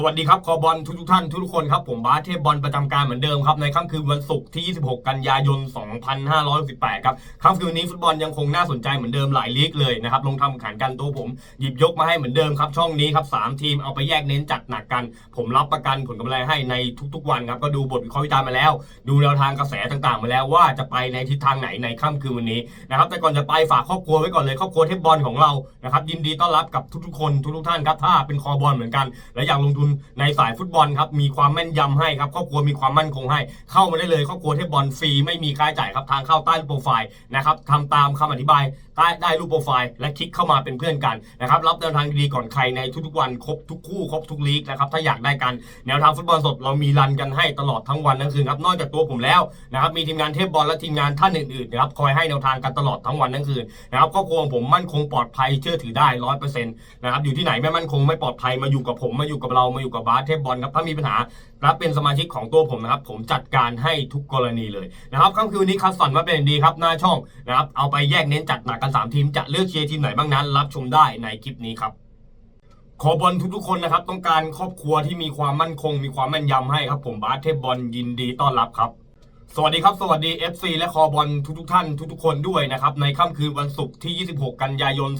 สวัสดีครับคอบอลทุกทุกท่านทุกคนครับ ผมบาสเทพบอลประจำการเหมือนเดิมครับ ในค่ำคืนวันศุกร์ที่ 26 กันยายน 2568 ครับค่ำคืนนี้ฟุตบอลยังคงน่าสนใจเหมือนเดิมหลายลีกเลยนะครับ ลงทำแข่งขันกันตัวผม หยิบยกมาให้เหมือนเดิมครับ ช่องนี้ครับสามทีมเอาไปแยกเน้นจัดหนักกัน ผมรับประกันผลกำไรให้ในทุกๆวันครับ ก็ดูบทวิเคราะห์วิจารณ์มาแล้ว ดูแนวทางกระแสต่างๆ มาแล้วว่าจะไปในทิศทางไหนในค่ำคืนวันนี้นะครับแต่ก่อนจะไปฝากครอบครัวไว้ก่อนเลยครอบครัวเทพบอลของเรานะครับยินดีต้อนรับกับทุกๆคนทุกๆท่านครับถ้าเป็นคอบอลเหมือนกันและอยากลงทุนในสายฟุตบอลครับมีความแม่นยำให้ครับครอบครัวมีความมั่นคงให้ เข้ามาได้เลยครอบครัวเทพบอลฟรีไม่มีค่าใช้จ่ายครับทางเข้าใต้รูปโปรไฟล์นะครับทำตามคำอธิบายใต้ได้รูปโปรไฟล์และคลิกเข้ามาเป็นเพื่อนกันนะครับรับแนวทางดีก่อนใครในทุกๆวันครบทุกคู่ครบทุกลีกนะครับถ้าอยากได้กันแนวทางฟุตบอลสดเรามีรันกันให้ตลอดทั้งวันทั้งคืนครับนอกจากตัวผมแล้วนะครับมีทีมงานเทพบอลและทีมงานท่านอื่นๆนะครับคอยให้แนวทางกันตลอดทั้งวันทั้งคืนนะครับครอบครัวผมมั่นคงปลอดภัยเชื่อถือได้ร้อยเปอร์เซ็นต์นะครับอยู่ที่ไหนไม่มั่นคงไม่ปลอดภัยมาอยู่กับผมมาอยู่กับเรามาอยู่กับบาสเทพบอลครับถ้ามีปัญหารับเป็นสมาชิกของตัวผมนะครับ ผมจัดการให้ทุกกรณีเลยนะครับค่ำคืนนี้คัสสรรมาเป็นอย่างดีครับหน้าช่องนะครับเอาไปแยกเน้นจัดหนักกัน 3 ทีมจะเลือกเชียร์ทีมไหนบ้างนั้น รับชมได้ในคลิปนี้ครับขอบอลทุกๆคนนะครับ ต้องการครอบครัวที่มีความมั่นคง มีความแม่นยำให้ครับ ผมบาสเทพบอลยินดีต้อนรับครับ สวัสดีครับ สวัสดี FC และคอบอลทุกๆท่านทุกๆคนด้วยนะครับ ในค่ำคืนวันศุกร์ที่ 26 กันยายน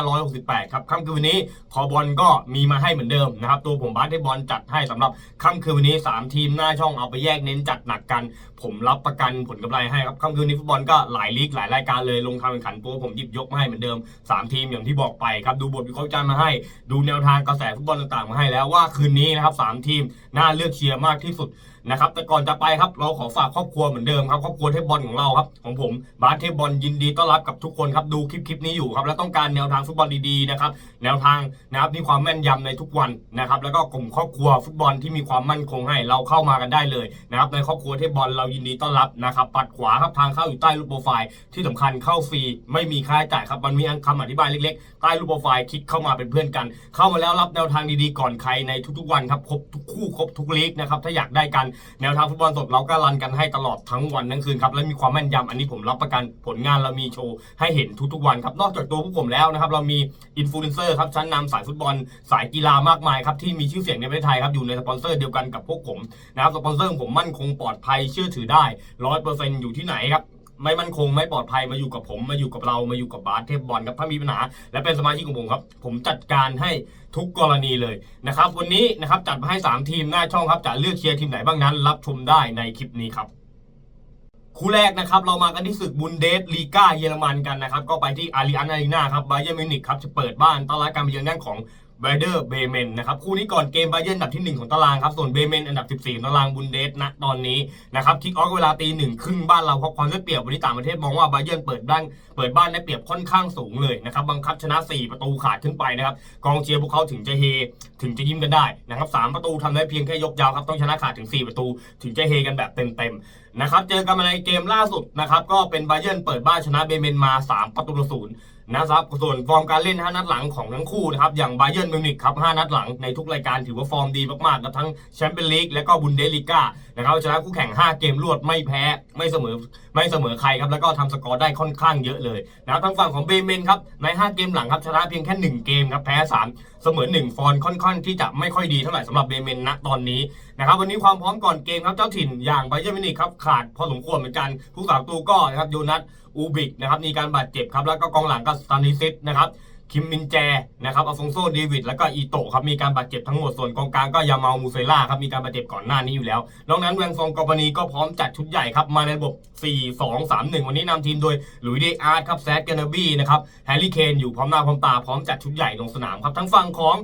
2568 ครับค่ำคืนวันนี้คอบอลก็มีมาให้เหมือนเดิมนะครับ ตัวผมบาสเทบอลจัดให้สำหรับค่ำคืนวันนี้ 3 ทีมหน้าช่องเอาไปแยกเน้นจัดหนักกัน ผมรับประกันผลกำไรให้ครับค่ำคืนนี้ฟุตบอลก็หลายลีกหลายรายการเลยลงทำแข่งขันตัวผมหยิบยกมาให้เหมือนเดิม 3 ทีมอย่างที่บอกไปครับดูบทวิเคราะห์จารณ์มาให้ ดูแนวทางกระแสฟุตบอลต่างๆมาให้แล้วว่าคืนนี้นะครับสามทีมน่าเลือกเชียร์มากที่สุด นะครับแต่ก่อนจะไปครับเราขอฝากครอบครัวเหมือนเดิมครับครอบครัวเทพบอลของเราครับของผมบาสเทพบอลยินดีต้อนรับกับทุกคนครับดูคลิปคลิปนี้อยู่ครับและต้องการแนวทางฟุตบอลดีๆนะครับแนวทางนะครับมีความแม่นยำในทุกวันนะครับแล้วก็กลุ่มครอบครัวฟุตบอลที่มีความมั่นคงให้เราเข้ามากันได้เลยนะครับในครอบครัวเทพบอลเรายินดีต้อนรับนะครับปัดขวาครับทางเข้าอยู่ใต้รูปโปรไฟล์ที่สำคัญเข้าฟรีไม่มีค่าใช้จ่ายครับมันมีคำอธิบายเล็กๆ ใต้รูปโปรไฟล์คลิกเข้ามาเป็นเพื่อนกัน เข้ามาแล้วรับแนวทางดีๆก่อนใครในทุกๆวันครับครบทุกคู่ครบทุกลีกนะครับถ้าอยากได้กันแนวทางฟุตบอลสดเราก็รันกันให้ตลอดทั้งวันทั้งคืนครับและมีความแม่นยำอันนี้ผมรับประกันผลงานเรามีโชว์ให้เห็นทุกๆวันครับนอกจากตัวพวกผมแล้วนะครับเรามีอินฟลูเอนเซอร์ครับชั้นนำสายฟุตบอลสายกีฬามากมายครับที่มีชื่อเสียงในประเทศไทยครับอยู่ในสปอนเซอร์เดียวกันกับพวกผมนะครับสปอนเซอร์ผมมั่นคงปลอดภัยเชื่อถือได้ร้อยเปอร์เซ็นต์อยู่ที่ไหนครับ ไม่มั่นคงไม่ปลอดภัยมาอยู่กับผมมาอยู่กับเรามาอยู่กับบาสเทพบอลครับถ้ามีปัญหา และเป็นสมาชิกของผมครับ ผมจัดการให้ทุกกรณีเลยนะครับวันนี้นะครับจัดมาให้ 3 ทีมหน้าช่องครับจะเลือกเชียร์ทีมไหนบ้างนั้น รับชมได้ในคลิปนี้ครับคู่แรกนะครับเรามากันที่ศึกบุนเดสลีกาเยอรมันกันนะครับก็ไปที่อาริอันอารีนาครับบาเยอร์มิวนิกครับจะเปิดบ้านต้อนรับการมาเยือนด้านของ ไบเดอร์เบเมนนะครับคู่นี้ก่อนเกมบาเยอร์อันดับที่ 1 ของตารางครับ ส่วนเบเมนอันดับ 14ของตารางบุนเดสณตอนนี้นะครับคิกออฟเวลาตีหนึ่งครึ่งบ้านเราเพราะความได้เปรียบวันนี้ต่างประเทศมองว่าบาเยอร์เปิดบ้านเปิดบ้านได้เปรียบค่อนข้างสูงเลยนะครับบังคับชนะ 4 ประตูขาดขึ้นไปนะครับกองเชียร์พวกเขาถึงจะเฮ ถึงจะยิ้มกันได้นะครับสามประตูทำได้เพียงแค่ยกยาวครับต้องชนะขาดถึง 4 ประตู ถึงจะเฮกันแบบเต็มๆนะครับเจอกันมาในเกมล่าสุดนะครับก็เป็นบาเยอร์เปิดบ้านชนะเบเมนมา 3 ประตูต่อศูนย์ นะครับส่วนฟอร์มการเล่น 5 นัดหลังของทั้งคู่นะครับอย่างไบเยิร์นมิวนิกครับ5นัดหลังในทุกรายการถือว่าฟอร์มดีมากๆครับทั้งแชมเปี้ยนลีกและก็บุนเดสลีกา นะครับชนะคู่แข่ง 5 เกมรวดไม่แพ้ไม่เสมอไม่เสมอใครครับแล้วก็ทำสกอร์ได้ค่อนข้างเยอะเลยนะครับทางฝั่งของเบเมนครับใน 5 เกมหลังครับชนะเพียงแค่ 1 เกมครับแพ้ 3 เสมอ 1 ฟอร์มค่อนข้างที่จะไม่ค่อยดีเท่าไหร่สำหรับเบเมนณตอนนี้นะครับวันนี้ความพร้อมก่อนเกมครับเจ้าถิ่นอย่างไบเยิร์มินิครับขาดพอสมควรเหมือนกันผู้สาวตูก็นะครับโยนัทอูบิกนะครับมีการบาดเจ็บครับแล้วก็กองหลังก็สตานิซิสนะครับ คิมมินแจนะครับอัลฟงโซเดวิดแล้วก็อีโตะครับมีการบาดเจ็บทั้งหมดส่วนกองกลางก็ยามามูเซล่าครับมีการบาดเจ็บก่อนหน้านี้อยู่แล้วนอกนั้นแวงฟองกอปานีก็พร้อมจัดชุดใหญ่ครับมาในระบบ 4 2 3 1 วันนี้นำทีมโดยหลุยส์เดอาร์ตครับแซดเกนเนอร์บี้นะครับแฮร์รี่เคนอยู่พร้อมหน้าพร้อมตาพร้อมจัดชุดใหญ่ลงสนามครับทั้งฝั่งของ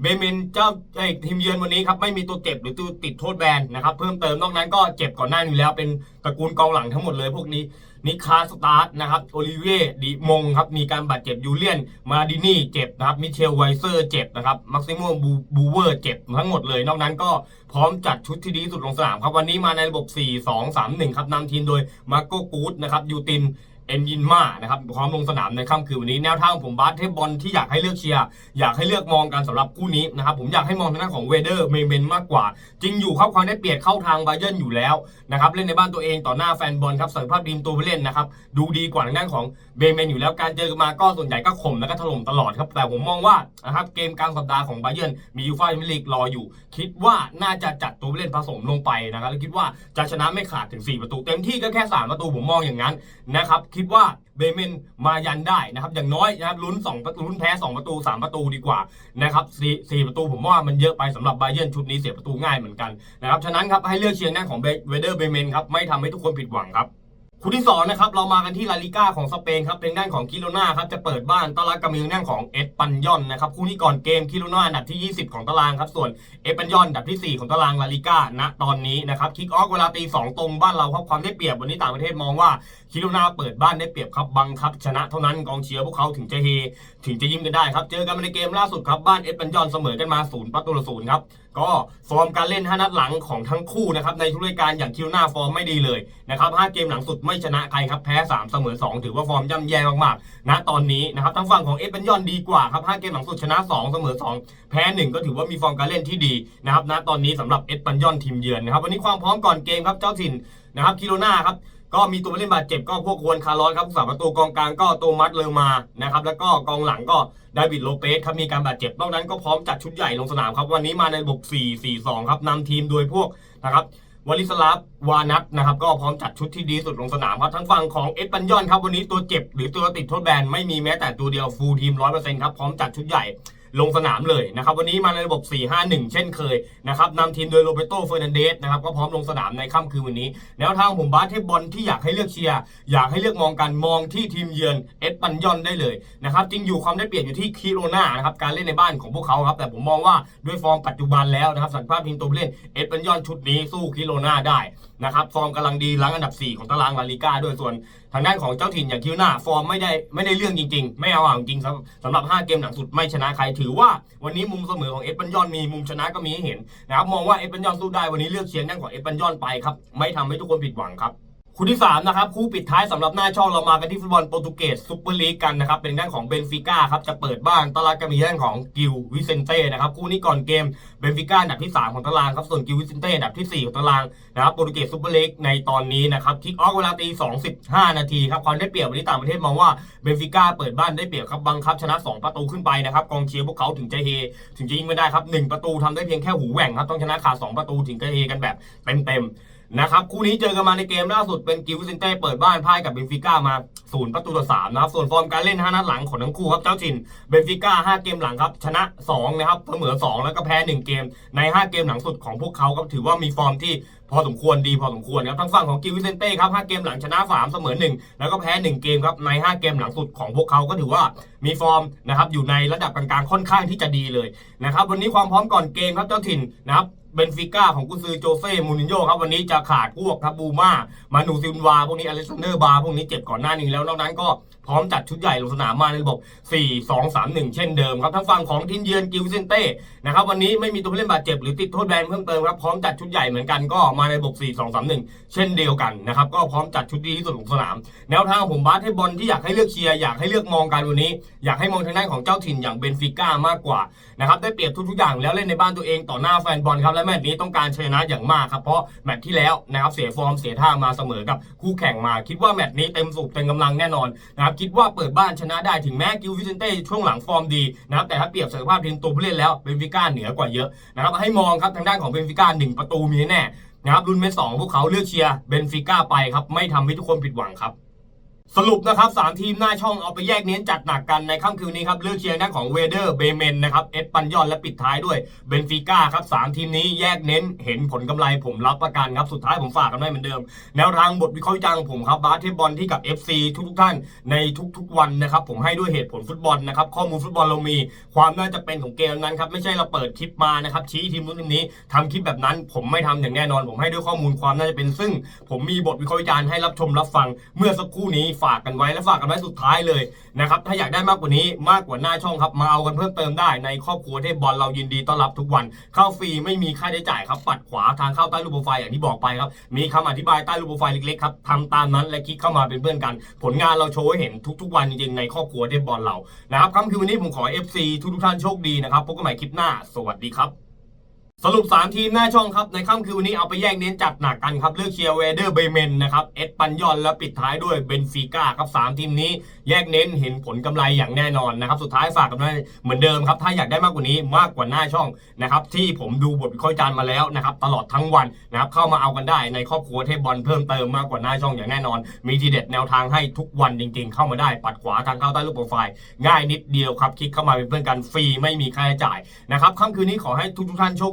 เบเมนเจ้าเอ้ทีมเยือนวันนี้ครับไม่มีตัวเจ็บหรือตัวติดโทษแบนนะครับเพิ่มเติมนอกนั้นก็เจ็บก่อนหน้านี้อยู่แล้วเป็นตระกูลกองหลังทั้งหมดเลยพวกนี้ นิคาสตาร์ทนะครับโอลิเวียดิมงครับมีการบาดเจ็บยูเลียนมาดินี่เจ็บนะครับมิเชลไวเซอร์เจ็บนะครับมักซิโมบูบูเวอร์เจ็บทั้งหมดเลย นอกนั้นก็พร้อมจัดชุดที่ดีที่สุดลงสนามครับวันนี้มาในระบบ 4 2 3 1 ครับนำทีมโดยมาโกกูดนะครับยูติน เอ็นยินมานะครับพร้อมลงสนามในค่ำคืนวันนี้แนวทางของผมบาสเทพบอลที่อยากให้เลือกเชียร์อยากให้เลือกมองกันสำหรับคู่นี้นะครับผมอยากให้มองทางด้านของเวเดอร์เมเมนมากกว่า จริงอยู่ครับความได้เปรียบเข้าทางไบเยนอยู่แล้วนะครับเล่นในบ้านตัวเองต่อหน้าแฟนบอลครับสัญภาพทีมตัวผู้เล่นนะครับดูดีกว่าทางด้านของเบเมนอยู่แล้วการเจอมาก็ส่วนใหญ่ก็ข่มแล้วก็ถล่มตลอดครับแต่ผมมองว่านะครับเกมกลางสัปดาห์ของไบเยนมียูฟ่าแชมเปี้ยนลีกรออยู่ คิดว่าน่าจะจัดตัวผู้เล่นผสมลงไปนะครับแล้วคิดว่าจะชนะไม่ขาดถึง 4 ประตู เต็มที่ก็แค่ 3 ประตูผมมองอย่างนั้นนะครับคิดว่าเบเมนมายันได้นะครับ อย่างน้อยนะครับลุ้น2ประตูลุ้นแพ้ 2 ประตู 3 ประตูดีกว่านะครับสี่ประตูผมว่ามันเยอะไปสำหรับไบเยนชุดนี้เสียประตูง่ายเหมือนกันนะครับฉะนั้นครับให้เลือกเชียร์หน้าของเวเดอร์เบเมนครับไม่ทำให้ทุกคนผิดหวังครับ คู่ที่สองนะครับเรามากันที่ลาลิก้าของสเปนครับเป็นด้านของคิโรนาครับจะเปิดบ้านต้อนรับกับมือด้านของเอสปันยอนนะครับคู่นี้ก่อนเกมคิโรนาอันดับที่ 20 ของตารางครับส่วนเอสปันยอนอันดับที่ 4 ของตารางลาลิก้าณตอนนี้นะครับคิกออฟเวลาตีสองตรงบ้านเราครับความได้เปรียบวันนี้ต่างประเทศมองว่าคิโรนาเปิดบ้านได้เปรียบครับบังคับ ชนะเท่านั้นกองเชียร์พวกเขาถึงจะเฮถึงจะยิ้มกันได้ครับเจอกันในเกมล่าสุดครับบ้านเอสปันยอนเสมอกันมาศูนย์ประตูต่อศูนย์ครับ ก็ฟอร์มการเล่น 5 นัดหลังของทั้งคู่นะครับในทุกรายการอย่างคิวหน้าฟอร์มไม่ดีเลยนะครับ5เกมหลังสุดไม่ชนะใครครับแพ้ 3 เสมอ 2 ถือว่าฟอร์มย่ำแย่มากๆณตอนนี้นะครับทั้งฝั่งของเอสเปนยอนดีกว่าครับ5เกมหลังสุดชนะ 2 เสมอ 2 แพ้ 1 ก็ถือว่ามีฟอร์มการเล่นที่ดีนะครับณตอนนี้สำหรับเอสเปนยอนทีมเยือนนะครับวันนี้ความพร้อมก่อนเกมครับเจ้าถิ่นนะครับคิโรนาครับ ก็มีตัวเล่นบาดเจ็บก็พวกควรคาร์ลอสครับผู้สาประตูกองกลางก็โตมัสเลอมานะครับแล้วก็กองหลังก็ดาวิดโลเปสครับมีการบาดเจ็บนอกนั้นก็พร้อมจัดชุดใหญ่ลงสนามครับวันนี้มาในระบบ 4-4-2 ครับนำทีมโดยพวกนะครับวลิสลาฟวานัทนะครับก็พร้อมจัดชุดที่ดีสุดลงสนามครับทั้งฝั่งของเอสปันยอนครับวันนี้ตัวเจ็บหรือตัวติดโทษแบนไม่มีแม้แต่ตัวเดียวฟูลทีม100%ครับพร้อมจัดชุดใหญ่ ลงสนามเลยนะครับวันนี้มาในระบบ 4-5-1 เช่นเคยนะครับนำทีมโดยโรเบโตเฟอร์นันเดสนะครับก็พร้อมลงสนามในค่ำคืนวันนี้ แนวทางผมบาสเทพบอลที่อยากให้เลือกเชียร์อยากให้เลือกมองกันมองที่ทีมเยือนเอสปันยอนได้เลยนะครับจริงอยู่ความได้เปรียบอยู่ที่คิโรนานะครับการเล่นในบ้านของพวกเขาครับแต่ผมมองว่าด้วยฟอร์มปัจจุบันแล้วนะครับสัญชาติทีมตัวเล่นเอสปันยอนชุดนี้สู้คิโรนาได้นะครับฟอร์มกำลังดีหลังอันดับ 4 ของตารางลาลิก้าด้วยส่วน ทางด้านของเจ้าถิ่นอย่างคิวนาฟอร์มไม่ได้ไม่ได้เรื่องจริงๆ ไม่เอาอ่างจริงสำสำหรับ 5 เกมหลังสุดไม่ชนะใครถือว่าวันนี้มุมเสมอของเอสปันยอนมีมุมชนะก็มีให้เห็นนะครับมองว่าเอสปันยอนสู้ได้วันนี้เลือกเชียร์ด้านของเอสปันยอนไปครับไม่ทำให้ทุกคนผิดหวังครับ คู่ที่ 3 นะครับ คู่ปิดท้ายสำหรับหน้าช่องเรามากันที่ฟุตบอลโปรตุเกสซุปเปอร์ลีกกันนะครับ เป็นด้านของเบนฟิก้าครับ จะเปิดบ้านต้อนรับกับมีด้านของกิลวิเซนเต้นะครับ คู่นี้ก่อนเกมเบนฟิก้าอันดับที่ 3 ของตารางครับส่วนกิลวิเซนเต้อันดับที่ 4 ของตารางนะครับโปรตุเกสซุปเปอร์ลีกในตอนนี้นะครับคิกออฟเวลาตี2.15นาทีครับความได้เปรียบวันนี้ต่างประเทศมองว่าเบนฟิก้าเปิดบ้านได้เปรียบครับบังคับชนะ2ประตูขึ้นไปนะครับกองเชียร์พวกเขาถึงจะเฮถึงจะยิงไม่ได้ครับหนึ่งประตูทำได้เพียงแค่หูแหว่งครับต้องชนะขาดสองประตูถึงจะเฮกันแบบเต็มๆ นะครับคู่นี้เจอกันมาในเกมล่าสุดเป็นกิลวินเต้เปิดบ้านพ่ายกับเบนฟิก้ามาศูนย์ประตูต่อสามนะครับ ส่วนฟอร์มการเล่น 5 นัดหลังของทั้งคู่ครับ เจ้าถิ่นเบนฟิก้า 5 เกมหลังครับ ชนะ 2 นะครับ เสมอ 2 แล้วก็แพ้ 1 เกม ใน 5 เกมหลังสุดของพวกเขาครับ ถือว่ามีฟอร์มที่พอสมควรดีพอสมควรครับ ทั้งฝั่งของกิลวินเต้ครับ 5 เกมหลังชนะ 3 เสมอ 1 แล้วก็แพ้ 1 เกมครับ ใน 5 เกมหลังสุดของพวกเขาก็ถือว่ามีฟอร์มนะครับ อยู่ในระดับกลางๆ ค่อนข้างที่จะดีเลยนะครับ วันนี้ความพร้อมก่อนเกมครับ เจ้าถิ่นนะครับ เบนฟิก้าของกุนซือโจเซ่มูรินโญ่ครับวันนี้จะขาดพวกครับบูมามานูซิลวา พวกนี้อเล็กซานเดอร์บาพวกนี้เจ็บก่อนหน้านี้แล้วนอกนั้นก็พร้อมจัดชุดใหญ่ลงสนามมาในระบบ 4 2 3 1 เช่นเดิมครับทั้งฝั่งของทีมเยือนกิลเซนเต้นะครับวันนี้ไม่มีตัวผู้เล่นบาดเจ็บหรือติดโทษแบนเพิ่มเติมครับพร้อมจัดชุดใหญ่เหมือนกันก็มาในระบบ 4 2 3 1 เช่นเดียวกันนะครับก็พร้อมจัดชุดดีที่สุดของสนาม แนวทางของผมบาสให้บอลที่อยากให้เลือกเชียร์อยากให้เลือกมองกันวันนี้ อยากให้มองทางด้านของเจ้าถิ่นอย่างเบนฟิก้ามากกว่านะครับได้เปรียบทุกๆอย่างแล้วเล่นในบ้านตัวเองต่อหน้าแฟนบอลครับและแมตช์นี้ต้องการชนะอย่างมากครับเพราะแมตช์ที่แล้วนะครับเสียฟอร์มเสียท่ามาเสมอกับคู่แข่งมา คิดว่าแมตช์นี้เต็มสูบเต็มกำลังแน่นอนนะครับคิดว่าเปิดบ้านชนะได้ถึงแม้กิลวิเซนเต้ช่วงหลังฟอร์มดีนะครับแต่ถ้าเปรียบศักยภาพทีมตัวผู้เล่นแล้วเบนฟิก้าเหนือกว่าเยอะนะครับให้มองครับทางด้านของเบนฟิก้าหนึ่งประตูมีแน่นะครับรุ่นเมสสองพวกเขาเลือกเชียร์เบนฟิก้าไปครับไม่ทำให้ทุกคนผิดหวังครับ สรุปนะครับสามทีมหน้าช่องเอาไปแยกเน้นจัดหนักกันในค่ำคืนนี้ครับเลือกเชียร์ด้านของเวเดอร์เบเมนนะครับเอสปันยอนและปิดท้ายด้วยเบนฟิก้าครับสามทีมนี้แยกเน้นเห็นผลกำไรผมรับประกันครับสุดท้ายผมฝากกันไว้เหมือนเดิม แนวทางบทวิเคราะห์วิจารณ์ของผมครับบาสเทบอลที่กับ FC ทุกๆท่านในทุกๆวันนะครับผมให้ด้วยเหตุผลฟุตบอลนะครับข้อมูลฟุตบอลเรามี ความน่าจะเป็นของเกมนั้นครับไม่ใช่เราเปิดคลิปมานะครับชี้ทีมนู้นทีมนี้ทำคลิปแบบนั้น ผมไม่ทำอย่างแน่นอน ผมให้ด้วยข้อมูลความน่าจะเป็นซึ่ง ผมมีบทวิเคราะห์จารณ์ให้รับชมรับฟังเมื่อสักครู่นี้ฝากกันไว้และฝากกันไว้สุดท้ายเลยนะครับถ้าอยากได้มากกว่านี้มากกว่าหน้าช่องครับมาเอากันเพิ่มเติมได้ในครอบครัวเทพบอลเรายินดีต้อนรับทุกวัน เข้าฟรีไม่มีค่าใช้จ่ายครับปัดขวาทางเข้าใต้รูปโปรไฟล์อย่างที่บอกไปครับมีคำอธิบายใต้รูปโปรไฟล์เล็กๆครับทำตามนั้นและคลิกเข้ามาเป็นเพื่อนกัน ผลงานเราโชว์ให้เห็นทุกๆ วันจริงๆในครอบครัวเทพบอลเรานะครับค่ำคืนวันนี้ผมขอ FC ทุกๆท่านโชคดีนะครับพบกันใหม่คลิปหน้า สวัสดีครับ สรุป 3 ทีมหน้าช่องครับ ในค่ำคืนวันนี้เอาไปแยกเน้นจัดหนักกันครับ เลือกเชียร์เวเดอร์เบเมนนะครับเอ็ดปันยอนและปิดท้ายด้วยเบนฟิก้าครับ 3 ทีมนี้แยกเน้นเห็นผลกำไรอย่างแน่นอนนะครับ สุดท้ายฝากกันไว้เหมือนเดิมครับ ถ้าอยากได้มากกว่านี้มากกว่าหน้าช่องนะครับที่ผมดูบทวิเคราะห์จานมาแล้วนะครับตลอดทั้งวันนะครับเข้ามาเอากันได้ในครอบครัวเทพบอลเพิ่มเติมมากกว่าหน้าช่องอย่างแน่นอน มีทีเด็ดแนวทางให้ทุกวันจริง ๆ เข้ามาได้ปัดขวาทางเข้าใต้รูปโปรไฟล์ง่ายนิดเดียวครับคลิกเข้ามาเป็นเพื่อนกันฟรีไม่มีค่าใช้จ่ายนะครับค่ำคืนนี้ขอให้ทุกๆท่านโชค